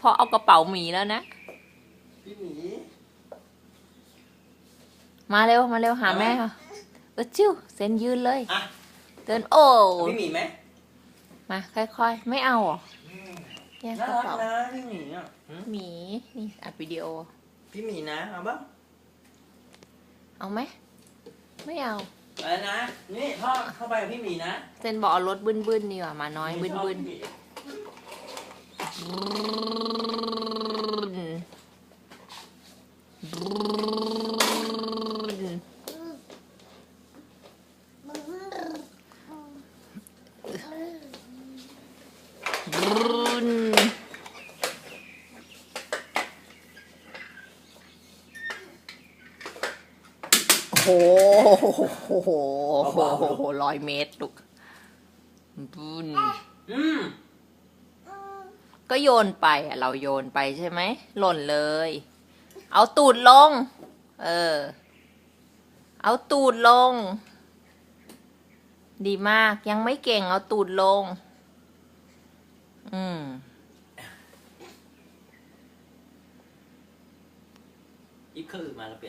พ่อเอากระเป๋าหมีแล้วนะ พี่หมีมาเร็วมาเร็วหาแม่ค่ะเออจิ้วเซนยืนเลย อะเดินโอ้เอาพี่หมีไหมมาค่อยๆ ไม่เอาเหรอแย่งน่ากระรักเป๋านะพี่หมีอะหืมหมีนี่อัดวิดีโอ พี่หมีนะเอาบ้างเอาไหมไม่เอาอะไรนะนี่พ่อเข้าไปกับพี่หมีนะเซนบอกเอารถบึ้นบึ้นๆดีกว่ามาน้อยบึ้นบึ้นพี่บึ้นโอ้โโอ้โหโอ้โหร้อยเมตรลูกบึ้นอืมก็โยนไปอะเราโยนไปใช่ไหม หล่นเลย เอาตูดลง เออ เอาตูดลง ดีมากยังไม่เก่งเอาตูดลง อืม อีกคือมาแล้วเปลี่ยน